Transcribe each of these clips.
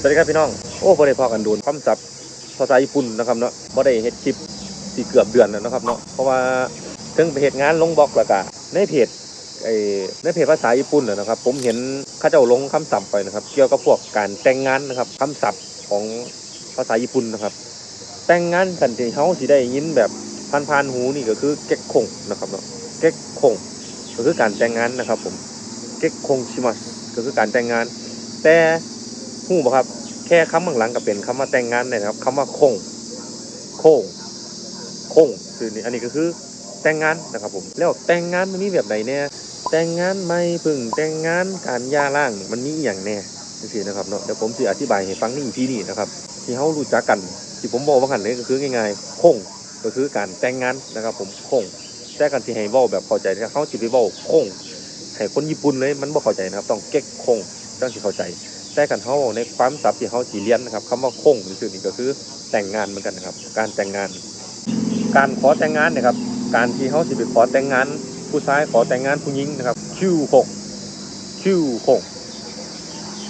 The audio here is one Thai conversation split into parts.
สวัสดีครับพี่น้อง โอ้พอได้พอกันโดนคำศัพท์ภาษาญี่ปุ่นนะครับเนาะบ่ได้เฮ็ดคลิปสิเกือบเดือนแล้วนะครับเนาะ เพราะว่าถึงไปเฮ็ดงานลงบล็อกแล้วก็ในเพจไอ้ในเพจภาษาญี่ปุ่นนะครับ ผมเห็นข้าเจ้าลงคำศัพท์ไปนะครับ เกี่ยวกับพวกการแต่งงานนะครับคำศัพท์ของภาษาญี่ปุ่นนะครับ แต่งงานกันที่เฮาสิได้ยินแบบผ่านๆหูนี่ก็คือเก็กคงนะครับเนาะ เก็กคงก็คือการแต่งงานนะครับผม เก็กคงชิมัสก็คือการแต่งงาน แต่ หูบ่ครับ แค่คำบางหลังก็เป็นคำว่าแต่งงานเนี่ยนะครับคำว่าคง โค้งโค้งคือนี่อันนี้ก็คือแต่งงานนะครับผมแล้วแต่งงานมันมีแบบไหนเนี่ยแต่งงานไม่พึ่งแต่งงานการย่าร้างมันมีอย่างแน่จังซี่นะครับเนาะเดี๋ยวผมจะอธิบายให้ฟังนอีพีนี้นะครับที่เขารู้จักกันที่ผมบอกว่ากันเลยก็คือง่ายๆคงก็คือการแต่งงานนะครับ ผมคงแต่กันที่ให้เว้าแบบเข้าใจนะเขาสิไปเว้าคงให้คนญี่ปุ่นเลยมันบ่เข้าใจนะครับ ต้องเก๊กคงต้องสิเข้าใจ แต่กันเขาในความศัพท์ที่เขาสีเลียนนะครับคำว่าคงหรือสื่อนี่ก็คือแต่งงานเหมือนกันนะครับ การแต่งงาน การขอแต่งงานนะครับ การที่เขาสิไปขอแต่งงาน ผู้ชายขอแต่งงานผู้หญิงนะครับคิวหกคิวหก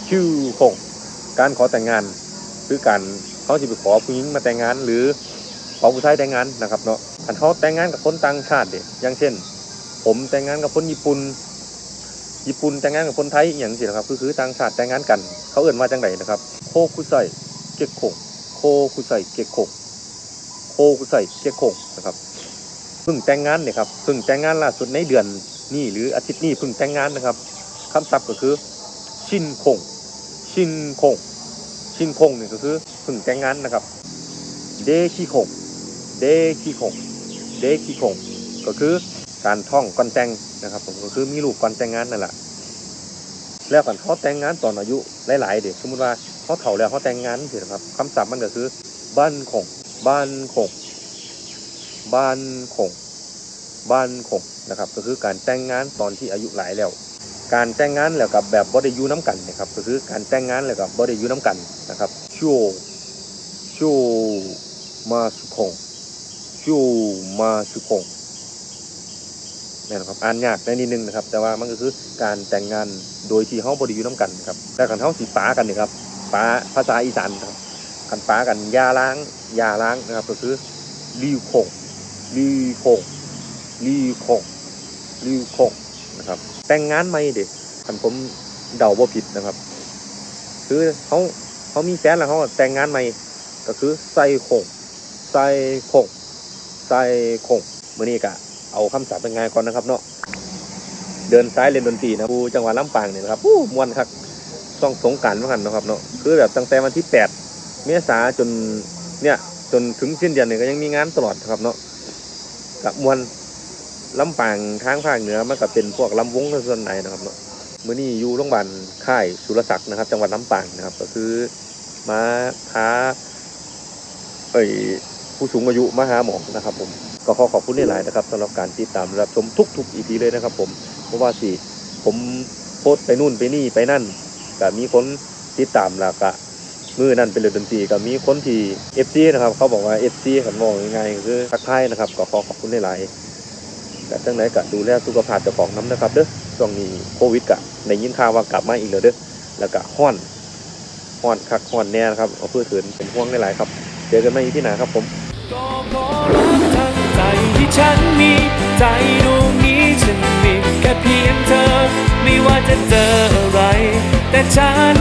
คิวหกการขอแต่งงานคือการเขาสิไปขอผู้หญิงมาแต่งงาน หรือขอผู้ชายแต่งงานนะครับเนาะอันเขาแต่งงานกับคนต่างชาติเด็อย่างเช่น ผมแต่งงานกับคนญี่ปุ่น ญี่ปุ่นแต่งงานกับคนไทยอย่างสินะครับคือคือต่างชาติแต่งงานกัน เขาเอื่นว่าจังไดนะครับ โคคุไซเกกโคงโคคุไซเกกโคงโคคุไซเกกโคงนะครับเพิ่งแต่งงานเนี่ยครับเพิ่งแต่งงานล่าสุดในเดือนนี้หรืออาทิตย์นี้เพิ่งแต่งงานนะครับคำศัพท์ก็คือ ชินคง ชินคง ชินคงเนี่ยก็คือเพิ่งแต่งงานนะครับ เดคิคงเดคิคงเดคิคงก็คือ การท่องก่อนแต่งนะครับ ผมก็คือมีลูกก่อนแต่งงานนั่นแหละแล้วกันเขาแต่งงานตอนอายุหลายๆเด็กสมมติว่าเขาเฒ่าแล้วเขาแต่งงานสินะครับคำศัพท์มันก็คือ บ้านคงบ้านคงบ้านคงบ้านคงนะครับ ก็คือการแต่งงานตอนที่อายุหลายแล้ว การแต่งงานแล้วกับแบบบอดอยูน้ำกันนะครับ ก็คือการแต่งงานแล้วกับบอดอยูน้ำกันนะครับชูชูมาสุคงชูมาสุคง นี่นนะครับอ่านยากในนิดนึงนะครับ แต่ว่ามันก็คือการแต่งงานโดยที่เฮาบริยูน้ำกันครับแต่กันเฮาสีป้ากันนี่ครับป้าภาษาอีสานครับกันป้ากันยาล้างยาล้างนะครับ ก็คือลิวคงลิวคงลิวคงลิวคงนะครับ แต่งงานไหมเด็กคันผมเดาบ่ผิดนะครับ คือเขาเขามีแฟนแล้วเขาแต่งงานใหม่ก็คือใส่คงใส่คงใส่คงมื่อนี้กะ เอาคำศัพท์เป็นไงก่อนนะครับเนาะเดินซ้ายเล่นดนตรีนะผู้จังหวัดลำปางเนี่ยนะครับผู้มวนครับต้องสงการเหมือนกันนะครับเนาะคือแบบตั้งแต่วันที่แปดเมษาจนเนี่ยจนถึงสิ้นเดือนเนี่ยก็ยังมีงานตลอดครับเนาะกับมวนลำปางทางภาคเหนือมันก็เป็นพวกลำวงส่วนไหนนะครับเนาะมื่อนี้อยู่โรงพยาบาลค่ายสุรศักดิ์นะครับ จังหวัดลำปางนะครับ ก็คือมาพาเอ้ยผู้สูงอายุมาหาหมอนะครับผม ก็ขอขอบคุณหลายๆนะครับสำหรับการติดตามรับชมทุกๆ EP เลยนะครับ ผมเพราะว่าสิผมโพสต์ไปนู่นไปนี่ไปนั่นก็มีคนติดตามแล้วก็มือนั่นเป็นเรื่องดนตรีก็มีคนที่ FC นะครับ เขาบอกว่า FC ขันมองยังไงก็คือทักทายนะครับก็ขอขอบคุณหลายๆแต่ทั้งไหนก็ดูแลสุขภาพเจ้าของน้ำนะครับเด้อช่วงนี้โควิดก็ในยินข่าวว่ากลับมาอีกแล้วเด้อแล้วก็ห้อนห้อนคักห้อนแน่นะครับเอาเพื่อเถินเป็นห่วงหลายๆครับ เจอกันใหม่ที่หนาครับผม ใจที่ฉันมี ใจดวงนี้ฉันมีแค่เพียงเธอ ไม่ว่าจะเจออะไร แต่ฉัน